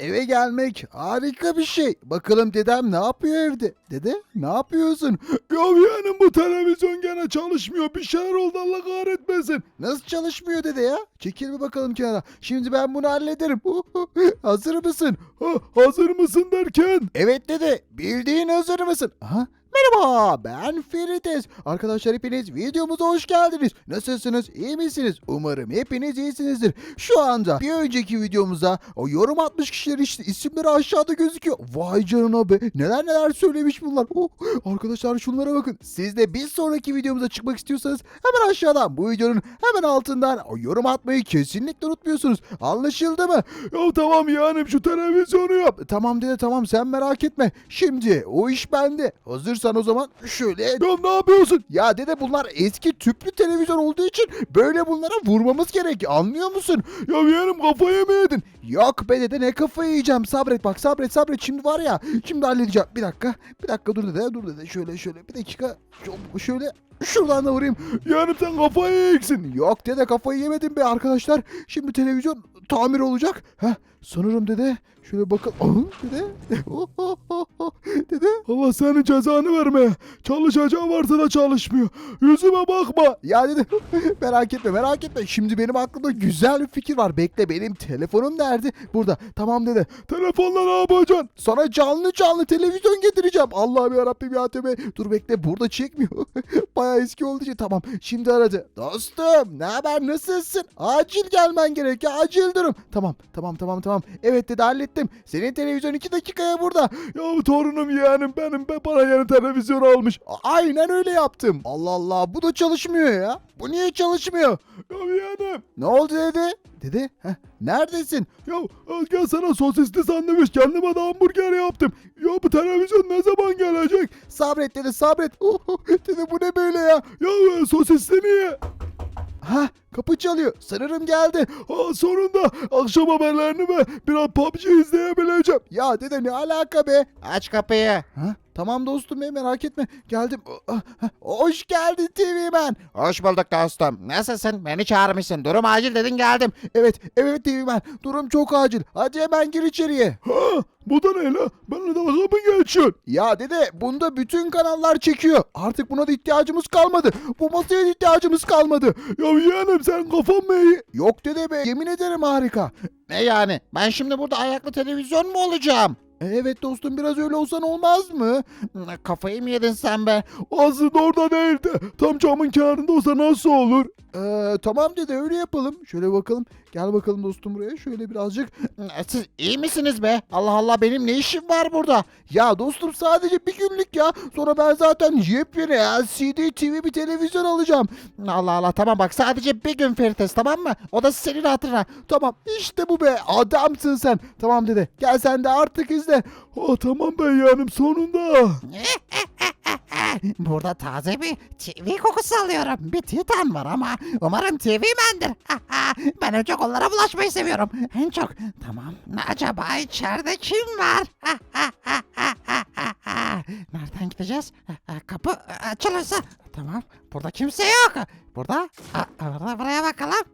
eve gelmek harika bir şey. Bakalım dedem ne yapıyor evde? Dede ne yapıyorsun? Ya yeğenim bu televizyon gene çalışmıyor. Bir şeyler oldu Allah kahretmesin. Nasıl çalışmıyor dede ya? Çekil bir bakalım kenara. Şimdi ben bunu hallederim. Hazır mısın? Ha, hazır mısın derken? Evet dede. Bildiğin hazır mısın? Aha. Merhaba ben Ferites. Arkadaşlar hepiniz videomuza hoş geldiniz. Nasılsınız? İyi misiniz? Umarım hepiniz iyisinizdir. Şu anda bir önceki videomuza o yorum atmış kişilerin işte isimleri aşağıda gözüküyor. Vay canına be. Neler neler söylemiş bunlar. Oh, arkadaşlar şunlara bakın. Siz de bir sonraki videomuza çıkmak istiyorsanız hemen aşağıdan bu videonun hemen altından o yorum atmayı kesinlikle unutmuyorsunuz. Anlaşıldı mı? Ya tamam yeğenim şu televizyonu yap. Tamam dede tamam sen merak etme. Şimdi o iş bende. Hazırsan o zaman şöyle... Ya ne yapıyorsun? Ya dede bunlar eski tüplü televizyon olduğu için böyle bunlara vurmamız gerek. Anlıyor musun? Ya yeğenim kafayı mı yedin? Yok be dede ne kafayı yiyeceğim. Sabret bak sabret sabret. Şimdi var ya şimdi halledeceğim. Bir dakika. Bir dakika dur dede dur dede. Şöyle şöyle bir dakika. Şö- Şöyle şuradan da vurayım. Yeğenim sen kafayı yiyeceksin. Yok dede kafayı yemedim be arkadaşlar. Şimdi televizyon tamir olacak. Heh, sanırım dede. Şöyle bakalım. Aa, dede. dede. Allah senin cezanı verme. Çalışacağı varsa da çalışmıyor. Yüzüme bakma. Ya dede merak etme merak etme. Şimdi benim aklımda güzel bir fikir var. Bekle benim telefonum nerede? Burada. Tamam dede. Telefonla ne yapacaksın? Sana canlı canlı televizyon getireceğim. Allah'ım yarabbim ya tövbe. Dur bekle burada çekmiyor. Bayağı eski olduğu için tamam. Şimdi aradı. Dostum ne haber nasılsın? Acil gelmen gerekiyor. Acil durum. Tamam tamam tamam tamam. Evet dedi hallettim. Senin televizyon iki dakikaya burada. Ya torunum yeğenim benim be bana yeni televizyon almış. A- Aynen öyle yaptım. Allah Allah bu da çalışmıyor ya. Bu niye çalışmıyor? Ya yeğenim. Ne oldu dedi? Dedi. Heh, neredesin? Ya al gel sana sosisli sandviç kendime de hamburger yaptım. Ya bu televizyon ne zaman gelecek? Sabret dedi sabret. dedi bu ne böyle ya? Ya e, sosisli niye? Ha kapı çalıyor. Sanırım geldi. Ha, sonunda akşam haberlerini ve biraz PUBG izleyebileceğim. Ya dede ne alaka be? Aç kapıyı. Ha? Tamam dostum be merak etme. Geldim. Ah, ah, Hoş geldin TV Man. Hoş bulduk dostum. Nasılsın? Beni çağırmışsın. Durum acil dedin geldim. Evet evet TV Man. Durum çok acil. Hadi hemen gir içeriye. Ha, bu da ne la? Benimle dalga mı geçiyorsun? Ya dede bunda bütün kanallar çekiyor. Artık buna da ihtiyacımız kalmadı. Bu masaya da ihtiyacımız kalmadı. Ya yeğenim sen kafan mı iyi? Yok dede be yemin ederim harika. Ne yani? Ben şimdi burada ayaklı televizyon mu olacağım? E, Evet dostum biraz öyle olsan olmaz mı? Kafayı mı yedin sen be? Aslında orada değildi. Tam camın kenarında olsa nasıl olur? Ee, tamam dede öyle yapalım. Şöyle bakalım. Gel bakalım dostum buraya. Şöyle birazcık. Siz iyi misiniz be? Allah Allah benim ne işim var burada? Ya dostum sadece bir günlük ya. Sonra ben zaten yepyeni LCD TV bir televizyon alacağım. Allah Allah tamam bak sadece bir gün Ferites tamam mı? O da senin hatırına. Tamam işte bu be adamsın sen. Tamam dede gel sen de artık izle. Ha, tamam be yeğenim sonunda. Burada taze bir TV kokusu alıyorum. Bir titan var ama umarım TV mendir. ben en çok onlara bulaşmayı seviyorum. En çok. Tamam. Acaba içeride kim var? Nereden gideceğiz? Kapı açılırsa. Tamam. Burada kimse yok. Burada. Burada buraya bakalım.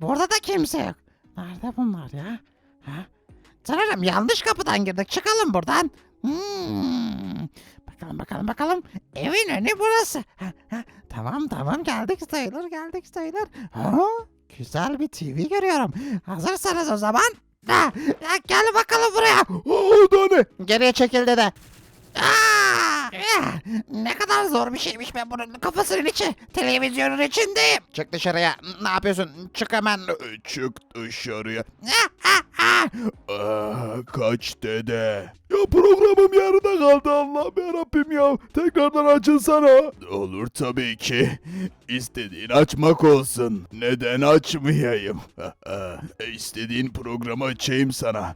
Burada da kimse yok. Nerede bunlar ya? Ha? Sanırım yanlış kapıdan girdik. Çıkalım buradan. Hmm. Bakalım bakalım bakalım. Evin önü burası. Ha, ha. Tamam tamam geldik sayılır geldik sayılır. Ha, güzel bir TV görüyorum. Hazırsanız o zaman. Ha, ha, gel bakalım buraya. Ha, o da ne? Geriye çekildi de. Aa! Ne kadar zor bir şeymiş ben bunun kafasının içi. Televizyonun içindeyim. Çık dışarıya. Ne yapıyorsun? Çık hemen. Çık dışarıya. Ah, ah. Aa, kaç dede. Ya programım yarıda kaldı Allah'ım yarabbim ya. Tekrardan açılsana. Olur tabii ki. İstediğin açmak olsun. Neden açmayayım? İstediğin programı açayım sana.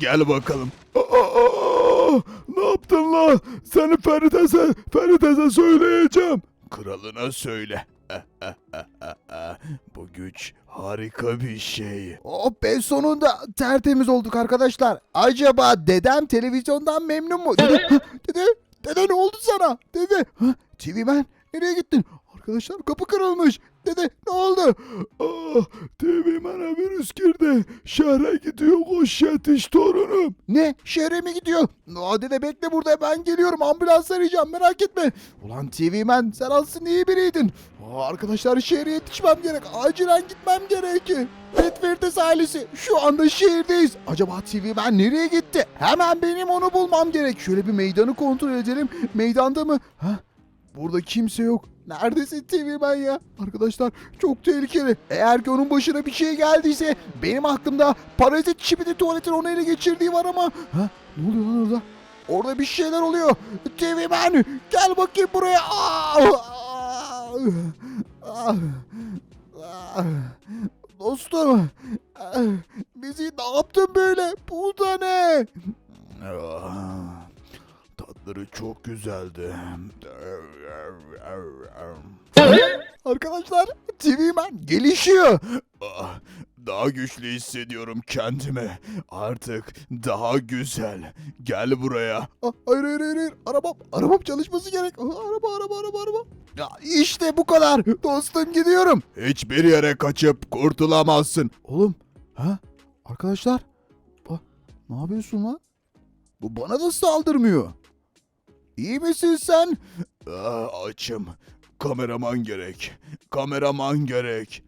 Gel bakalım. Aa, ne yaptın la? Seni Ferites'e, Ferites'e söyleyeceğim. Kralına söyle. Bu güç harika bir şey. Oh be sonunda tertemiz olduk arkadaşlar. Acaba dedem televizyondan memnun mu? Dede, dede, dede ne oldu sana? Dede, ha, TV Man nereye gittin? Arkadaşlar kapı kırılmış. Dede ne oldu? Ah, TV'mene virüs girdi. Şehre gidiyor koş yetiş torunum. Ne? Şehre mi gidiyor? Aa, dede bekle burada ben geliyorum. Ambulans arayacağım merak etme. Ulan TV Man sen aslında iyi biriydin. Aa, arkadaşlar şehre yetişmem gerek. Acilen gitmem gerek. Redfirdes ailesi şu anda şehirdeyiz. Acaba TV Man nereye gitti? Hemen benim onu bulmam gerek. Şöyle bir meydanı kontrol edelim. Meydanda mı? Ha? Burada kimse yok. Neredesin TV Man ya? Arkadaşlar çok tehlikeli. Eğer ki onun başına bir şey geldiyse benim aklımda parazit çipini tuvaletin onu ele geçirdiği var ama. Ha? Ne oluyor lan orada? Orada bir şeyler oluyor. TV Man gel bakayım buraya. Aa! Aa! Aa! Aa! Dostum. Aa! Bizi ne yaptın böyle? Bu da ne? Ah, tatları çok güzeldi. Arkadaşlar TV Man gelişiyor. Ah, daha güçlü hissediyorum kendimi. Artık daha güzel. Gel buraya. Aa, hayır hayır hayır. hayır. Arabam, arabam çalışması gerek. Aa, araba araba araba araba. Ya işte bu kadar. Dostum gidiyorum. Hiçbir yere kaçıp kurtulamazsın. Oğlum. Ha? Arkadaşlar. Ne yapıyorsun lan? Bu bana da saldırmıyor. İyi misin sen? Ah, açım. Kameraman gerek. Kameraman gerek.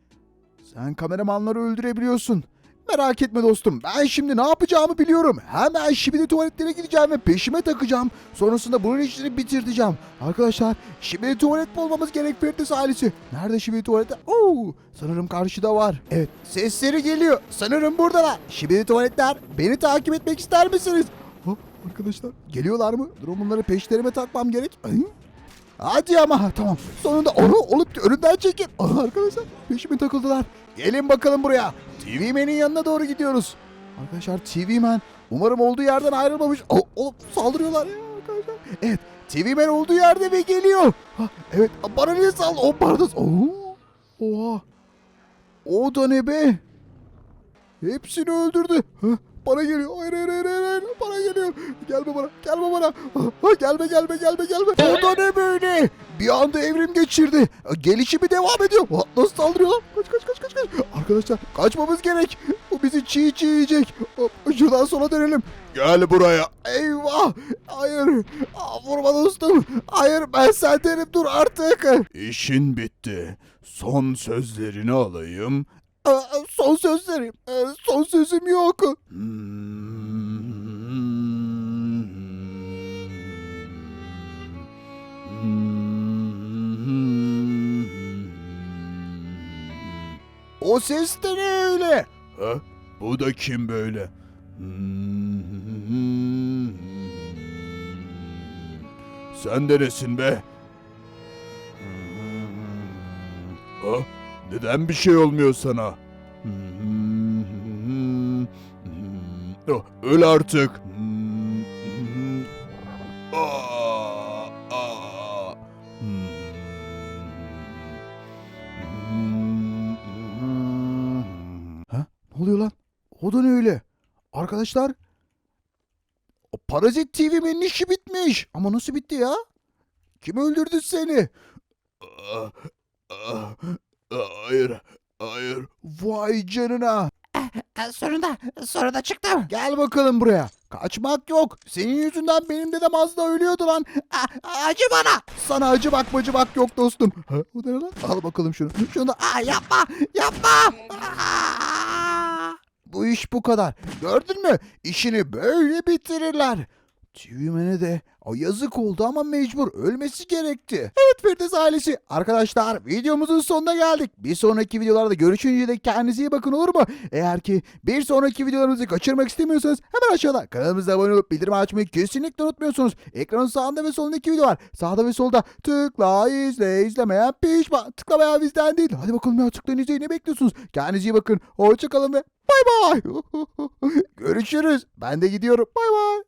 Sen kameramanları öldürebiliyorsun. Merak etme dostum. Ben şimdi ne yapacağımı biliyorum. Hemen şimdi tuvaletlere gideceğim ve peşime takacağım. Sonrasında bunun işini bitireceğim. Arkadaşlar şimdi tuvalet bulmamız gerek Firdevs ailesi. Nerede şimdi tuvalet? Oo, sanırım karşıda var. Evet sesleri geliyor. Sanırım buradalar. Şimdi tuvaletler beni takip etmek ister misiniz? Arkadaşlar geliyorlar mı? Dur bunları peşlerime takmam gerek. Ay. Hadi ama tamam. Sonunda onu olup önünden çekin. Aa, arkadaşlar peşime takıldılar. Gelin bakalım buraya. TV Man'in yanına doğru gidiyoruz. Arkadaşlar TV Man umarım olduğu yerden ayrılmamış. O, oğlum saldırıyorlar ya arkadaşlar. Evet TV Man olduğu yerde ve geliyor. Ha, evet bana niye sal? O pardon. Oo, oha. O da ne be? Hepsini öldürdü. Ha, bana geliyor. Hayır hayır hayır hayır. hayır. Bana geliyor. Gelme bana. Gelme bana. Ha, gelme gelme gelme gelme. O da ne böyle? Bir anda evrim geçirdi. Gelişimi devam ediyor. Ha, Nasıl saldırıyorlar? Kaç kaç kaç kaç kaç. Arkadaşlar kaçmamız gerek. Bu bizi çiğ çiğ yiyecek. Hop, Şuradan sola dönelim. Gel buraya. Eyvah. Hayır. Aa, vurma dostum. Hayır ben sendenim dur artık. İşin bitti. Son sözlerini alayım. Aa, son sözlerim. Ee, Son sözüm yok. O ses de ne öyle? Ha? Bu da kim böyle? Sen de nesin be? Ha? Neden bir şey olmuyor sana? Oh, Öl artık. Ne oluyor lan? O da ne öyle? Arkadaşlar o Parazit TV'nin işi bitmiş. Ama nasıl bitti ya? Kim öldürdü seni? Ah, ah, ah, Hayır, hayır. Vay canına. E, sonunda, sonunda çıktım. Gel bakalım buraya. Kaçmak yok. Senin yüzünden benim dedem az da ölüyordu lan. A- acı bana. Sana acı bak bacı bak yok dostum. Ha, o da ne lan? Al bakalım şunu. Şunu da Aa, yapma, yapma. Aa! Bu iş bu kadar. Gördün mü? İşini böyle bitirirler. Tüymene de o yazık oldu ama mecbur ölmesi gerekti. Evet Firdevs ailesi. Arkadaşlar videomuzun sonuna geldik. Bir sonraki videolarda görüşünceye dek kendinize iyi bakın olur mu? Eğer ki bir sonraki videolarımızı kaçırmak istemiyorsanız hemen aşağıda kanalımıza abone olup bildirim açmayı kesinlikle unutmuyorsunuz. Ekranın sağında ve solunda iki video var. Sağda ve solda tıkla izle izlemeyen pişman. Tıklamayan bizden değil. Hadi bakalım ya tıklayın izleyin ne bekliyorsunuz? Kendinize iyi bakın. Hoşçakalın ve bay bay. Görüşürüz. Ben de gidiyorum. Bay bay.